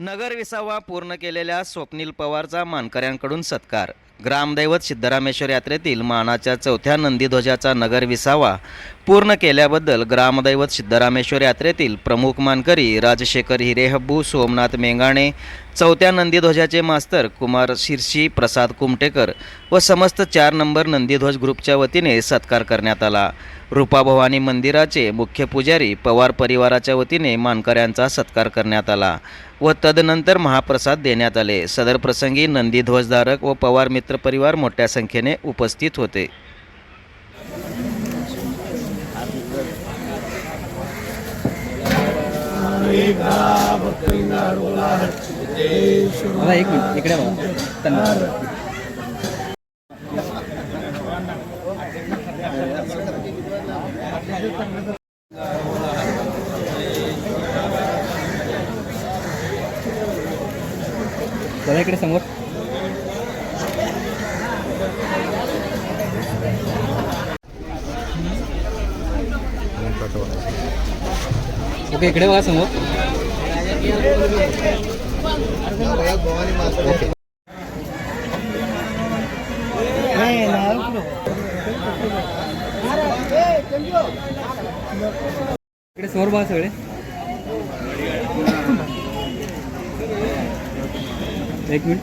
नगर विसावा पूर्ण केलेल्या स्वप्नील पवारचा मानकऱ्यांकडून सत्कार. ग्रामदैवत सिद्धरामेश्वर यात्रेतील मानाच्या चौथ्या नंदीध्वजाचा नगर विसावा पूर्ण केल्याबद्दल ग्रामदैवत सिद्धरामेश्वर यात्रेतील प्रमुख मानकरी राजशेखर हिरेहब्बू सोमनाथ मेंगाणे चौथ्या नंदीध्वजाचे मास्तर कुमार शिरशी प्रसाद कुमटेकर व समस्त चार नंबर नंदीध्वज ग्रुपच्या वतीने सत्कार करण्यात आला. रूपाभवानी मंदिराचे मुख्य पुजारी पवार परिवाराच्या वतीने मानकऱ्यांचा सत्कार करण्यात आला व तदनंतर महाप्रसाद देण्यात आले. सदर प्रसंगी नंदीध्वजधारक व पवार मित्र परिवार मोठ्या संख्येने उपस्थित होते. मला एक मिनिट इकडे बघा. बघा इकडे समोर. ओके इकडे बघा समोर. इकडे समोर बघा सगळे. एक मिनिट.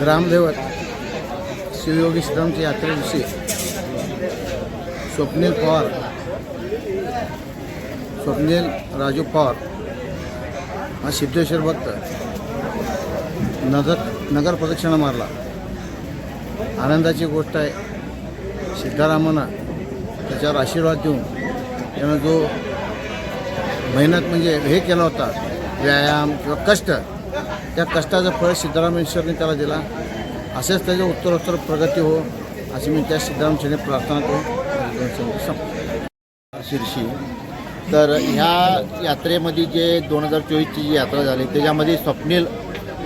ग्रामदेवत शिवयोगी श्रीरामच्या यात्रेदिवशी स्वप्नील पवार. स्वप्नील राजू पवार. हा सिद्धेश्वर भक्त. नगर नगर प्रदक्षिणा मारला. आनंदाची गोष्ट आहे. सिद्धारामानं त्याच्यावर आशीर्वाद देऊन त्यानं जो मेहनत म्हणजे हे केला होता व्यायाम किंवा कष्ट त्या कष्टाचं फळ सिद्धरामेश्वरने त्याला दिला. असेच त्याच्या उत्तरोत्तर प्रगती हो अशी मी त्या सिद्धरामेश्वरने प्रार्थना करू. शिर्षी शिर्शी. तर ह्या यात्रेमध्ये जे दोन हजार चोवीसची जी यात्रा झाली त्याच्यामध्ये स्वप्नील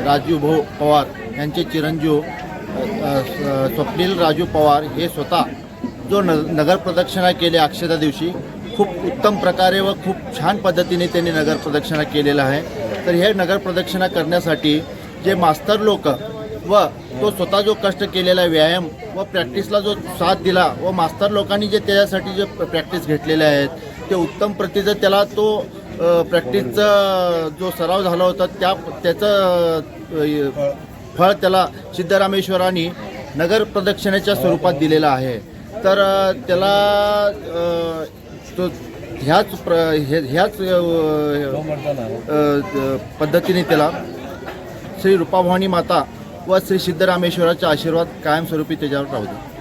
राजू भाऊ पवार यांचे चिरंजीव स्वप्नील राजू पवार हे स्वतः जो न नगर प्रदक्षिणा केली अक्षता दिवशी खूप उत्तम प्रकारे व खूप छान पद्धतीने त्यांनी नगर प्रदक्षिणा केलेलं आहे. तर हे नगर प्रदक्षिणा करण्यासाठी जे मास्तर लोक व तो स्वतः जो कष्ट केलेला व्यायाम व प्रॅक्टिसला जो साथ दिला व मास्तर लोकांनी जे त्याच्यासाठी जे प्रॅक्टिस घेतलेले आहेत ते उत्तम प्रतीचं त्याला तो प्रॅक्टिसचा जो सराव झाला होता त्या त्याचं फळ त्याला सिद्धरामेश्वरांनी नगर प्रदक्षिणेच्या स्वरूपात दिलेलं आहे. तर त्याला तो ह्याच प्र हे ह्याच पद्धतीने त्याला श्री रूपाभवानी माता व श्री सिद्धरामेश्वराचा आशीर्वाद कायमस्वरूपी त्याच्यावर राहू दे.